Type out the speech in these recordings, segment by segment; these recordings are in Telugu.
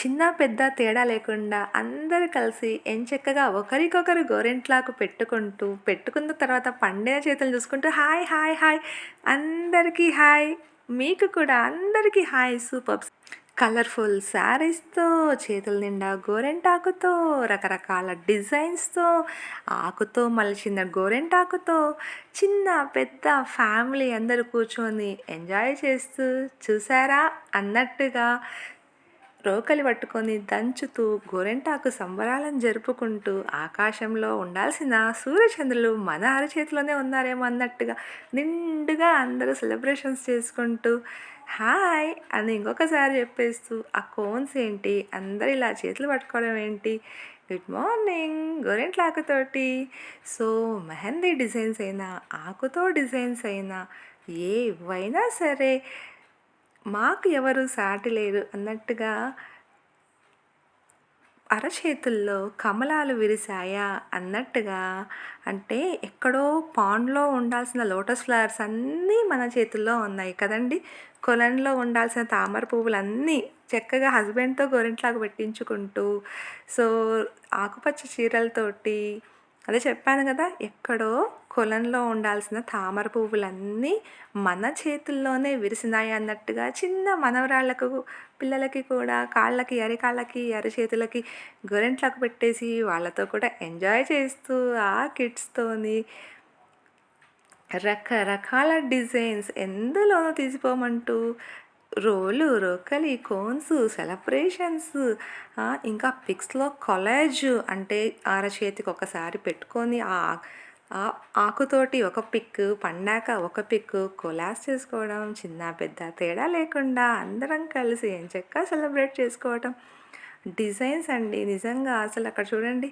చిన్న పెద్ద తేడా లేకుండా అందరూ కలిసి ఎంచక్కగా ఒకరికొకరు గోరెంట్లాకు పెట్టుకుంటూ పెట్టుకున్న తర్వాత పండిన చేతులు చూసుకుంటూ హాయ్ హాయ్ హాయ్ అందరికీ హాయ్. మీకు కూడా అందరికీ హాయ్ సూపర్ కలర్ఫుల్ శారీస్తో చేతుల నిండా గోరెంటాకుతో రకరకాల డిజైన్స్తో ఆకుతో మలిచిన గోరెంటాకుతో చిన్న పెద్ద ఫ్యామిలీ అందరూ కూర్చొని ఎంజాయ్ చేస్తూ చూసారా? అన్నట్టుగా రోకలి పట్టుకొని దంచుతూ గోరెంటాకు సంబరాలను జరుపుకుంటూ ఆకాశంలో ఉండాల్సిన సూర్యచంద్రులు మన అరచేతిలోనే ఉన్నారేమో అన్నట్టుగా నిండుగా అందరూ సెలబ్రేషన్స్ చేసుకుంటూ హాయ్ అని ఇంకొకసారి చెప్పేస్తూ ఆ కోన్స్ ఏంటి అందరు ఇలా చేతులు పట్టుకోవడం ఏంటి? గుడ్ మార్నింగ్ గోరెంట్ల ఆకుతోటి సో మెహందీ డిజైన్స్ అయినా ఆకుతో డిజైన్స్ అయినా ఏవైనా సరే మాకు ఎవరు సాటి లేరు అన్నట్టుగా అరచేతుల్లో కమలాలు విరిశాయా అన్నట్టుగా అంటే ఎక్కడో పాండ్లో ఉండాల్సిన లోటస్ ఫ్లవర్స్ అన్నీ మన చేతుల్లో ఉన్నాయి కదండి. కొలంలో ఉండాల్సిన తామర పువ్వులన్నీ చక్కగా హస్బెండ్తో గోరింట్లాగా పెట్టించుకుంటూ సో ఆకుపచ్చ చీరలతోటి అదే చెప్పాను కదా ఎక్కడో కొలంలో ఉండాల్సిన తామర పువ్వులన్నీ మన చేతుల్లోనే విరిసినాయి అన్నట్టుగా చిన్న మనవరాళ్ళకు పిల్లలకి కూడా కాళ్ళకి అరికాళ్ళకి అరిచేతులకి గొరెంట్లకు పెట్టేసి వాళ్ళతో కూడా ఎంజాయ్ చేస్తూ ఆ కిడ్స్తోని రకరకాల డిజైన్స్ ఎందులోనూ తీసిపోమంటూ రోలు రోకలి కోన్స్ సెలబ్రేషన్స్. ఇంకా పిక్స్లో కొలేజ్ అంటే అరచేతికి ఒకసారి పెట్టుకొని ఆ ఆకుతోటి ఒక పిక్ పండాక ఒక పిక్ కొలాస్ చేసుకోవడం చిన్న పెద్ద తేడా లేకుండా అందరం కలిసి ఎంచక్క సెలబ్రేట్ చేసుకోవడం డిజైన్స్ అండి నిజంగా అసలు అక్కడ చూడండి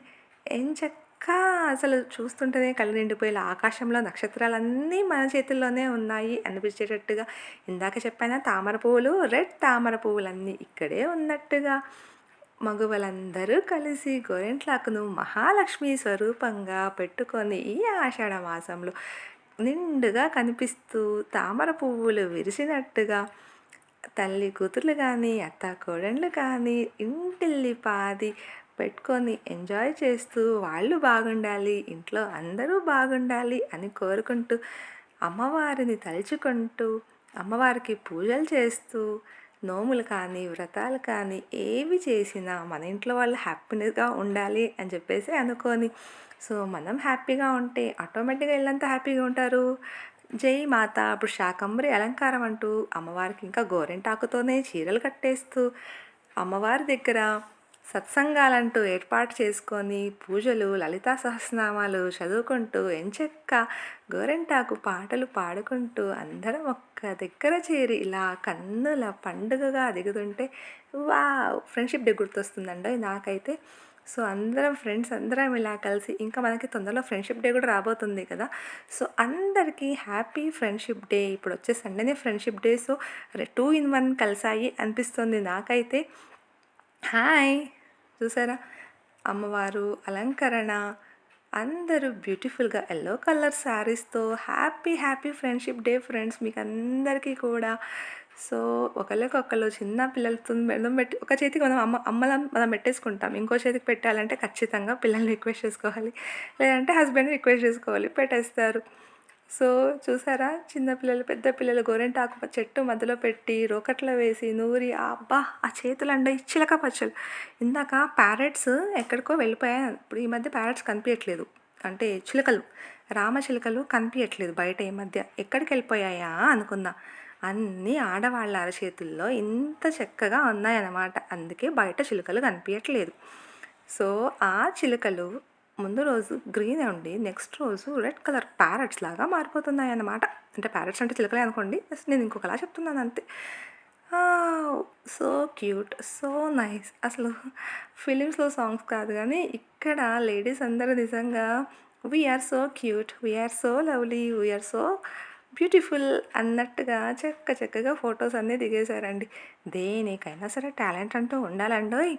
ఎంచక్క అసలు చూస్తుంటేనే కళ్ళు నిండిపోయేలా. ఆకాశంలో నక్షత్రాలన్నీ మన చేతుల్లోనే ఉన్నాయి అనిపించేటట్టుగా. ఇందాక చెప్పాన తామర పువ్వులు రెడ్ తామర పువ్వులన్నీ ఇక్కడే ఉన్నట్టుగా. మగువలందరూ కలిసి గోరెంట్లాకును మహాలక్ష్మి స్వరూపంగా పెట్టుకొని ఈ ఆషాఢ మాసంలో నిండుగా కనిపిస్తూ తామర పువ్వులు విరిసినట్టుగా. తల్లి కూతుర్లు కానీ అత్త కోడళ్ళు కానీ ఇంటిల్లి పాది పెట్టుకొని ఎంజాయ్ చేస్తూ వాళ్ళు బాగుండాలి ఇంట్లో అందరూ బాగుండాలి అని కోరుకుంటూ అమ్మవారిని తలుచుకుంటూ అమ్మవారికి పూజలు చేస్తూ నోములు కానీ వ్రతాలు కానీ ఏవి చేసినా మన ఇంట్లో వాళ్ళు హ్యాపీనెస్గా ఉండాలి అని చెప్పేసి అనుకొని. సో మనం హ్యాపీగా ఉంటే ఆటోమేటిక్గా ఇల్లంతా హ్యాపీగా ఉంటారు. జై మాత ఇప్పుడు శాకంబరి అలంకారం అంటూ అమ్మవారికి ఇంకా గోరెంటాకుతోనే చీరలు కట్టేస్తూ అమ్మవారి దగ్గర సత్సంగాలంటూ ఏర్పాటు చేసుకొని పూజలు లలితా సహస్రనామాలు చదువుకుంటూ ఎంచెక్క గోరెంటాకు పాటలు పాడుకుంటూ అందరం ఒక్క దగ్గర చేరి ఇలా కన్నుల పండుగగా దిగుతుంటే వా ఫ్రెండ్షిప్ డే గుర్తొస్తుందండి నాకైతే. సో అందరం ఫ్రెండ్స్ అందరం ఇలా కలిసి ఇంకా మనకి తొందరలో ఫ్రెండ్షిప్ డే కూడా రాబోతుంది కదా. సో అందరికీ హ్యాపీ ఫ్రెండ్షిప్ డే. ఇప్పుడు వచ్చే సండేనే friendship day. So two in one కలిసాయి అనిపిస్తుంది నాకైతే. హాయ్! చూసారా? అమ్మవారు అలంకరణ అందరూ బ్యూటిఫుల్గా yellow colour శారీస్తో happy happy friendship day friends మీకు అందరికీ కూడా. సో ఒకళ్ళకొకళ్ళు చిన్న పిల్లలతో మనం పెట్టి ఒక చేతికి మనం అమ్మ అమ్మల మనం పెట్టేసుకుంటాం. ఇంకో చేతికి పెట్టాలంటే ఖచ్చితంగా పిల్లల్ని రిక్వెస్ట్ చేసుకోవాలి. లేదంటే హస్బెండ్ని రిక్వెస్ట్ చేసుకోవాలి. పెట్టేస్తారు. సో చూసారా? చిన్నపిల్లలు పెద్ద పిల్లలు గోరెంటాకు చెట్టు మధ్యలో పెట్టి రోకట్లో వేసి నూరి అబ్బా ఆ చేతులు అండ చిలక పచ్చలు ఇందాక ప్యారెట్స్ ఎక్కడికో వెళ్ళిపోయాయి. ఇప్పుడు ఈ మధ్య ప్యారెట్స్ కనిపించట్లేదు అంటే చిలకలు రామచిలుకలు కనిపించట్లేదు బయట ఈ మధ్య. ఎక్కడికి వెళ్ళిపోయాయా అనుకున్నా. అన్నీ ఆడవాళ్ళ అరచేతుల్లో ఇంత చక్కగా ఉన్నాయన్నమాట. అందుకే బయట చిలుకలు కనిపించట్లేదు సో ఆ చిలుకలు ముందు రోజు గ్రీన్ ఉండి నెక్స్ట్ రోజు రెడ్ కలర్ ప్యారెట్స్ లాగా మారిపోతున్నాయి అన్నమాట. అంటే ప్యారెట్స్ అంటే చిలకలే అనుకోండి. నేను ఇంకొకలా చెప్తున్నాను అంతే. So cute so nice. అసలు ఫిలిమ్స్లో సాంగ్స్ కాదు కానీ ఇక్కడ లేడీస్ అందరూ నిజంగా we are so cute we are so lovely we are so beautiful అన్నట్టుగా చక్క చక్కగా ఫొటోస్ అన్నీ దిగేశారండి. దేనికైనా సరే టాలెంట్ అంటూ ఉండాలండోయ్.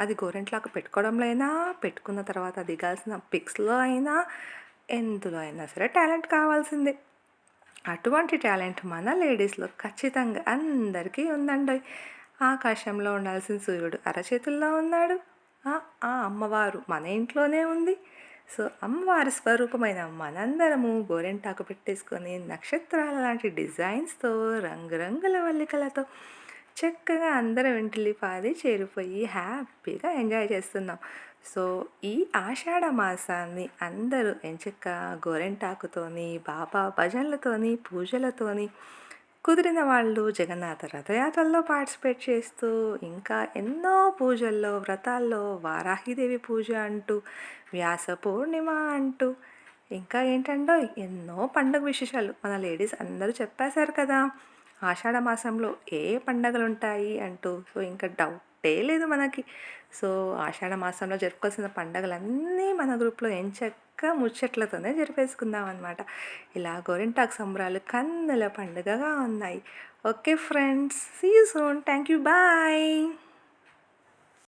అది గోరెంట్లాకు పెట్టుకోవడంలో అయినా పెట్టుకున్న తర్వాత దిగాల్సిన పిక్స్లో అయినా ఎందులో అయినా సరే టాలెంట్ కావాల్సిందే. అటువంటి టాలెంట్ మన లేడీస్లో ఖచ్చితంగా అందరికీ ఉందండి ఆకాశంలో ఉండాల్సిన సూర్యుడు అరచేతుల్లో ఉన్నాడు. ఆ ఆ అమ్మవారు మన ఇంట్లోనే ఉంది. సో అమ్మవారి స్వరూపమైన మనందరము గోరెంటాకు పెట్టేసుకొని నక్షత్రాల లాంటి డిజైన్స్తో రంగురంగుల వల్లికలతో చక్కగా అందరం ఇంటిల్లి పాది చేరిపోయి హ్యాపీగా ఎంజాయ్ చేస్తున్నాం. సో ఈ ఆషాఢ మాసాన్ని అందరూ ఎంచక్క గోరెంటాకుతోని బాబా భజనలతోని పూజలతోని కుదిరిన వాళ్ళు జగన్నాథ రథయాత్రల్లో పార్టిసిపేట్ చేస్తూ ఇంకా ఎన్నో పూజల్లో వ్రతాల్లో వారాహిదేవి పూజ అంటూ వ్యాస పూర్ణిమ అంటూ ఇంకా ఏంటంటే ఎన్నో పండుగ విశేషాలు మన లేడీస్ అందరూ చెప్పేశారు కదా. ఆషాఢ మాసంలో ఏ పండగలు ఉంటాయి అంటూ సో ఇంకా డౌటే లేదు మనకి. సో ఆషాఢ మాసంలో జరుపుకోవాల్సిన పండగలన్నీ మన గ్రూప్లో ఎంచక్క ముచ్చట్లతోనే జరిపేసుకుందాం అనమాట ఇలా గోరింటాకు సంబరాలు కన్నుల పండుగగా ఉన్నాయి. Okay friends see you soon. Thank you bye.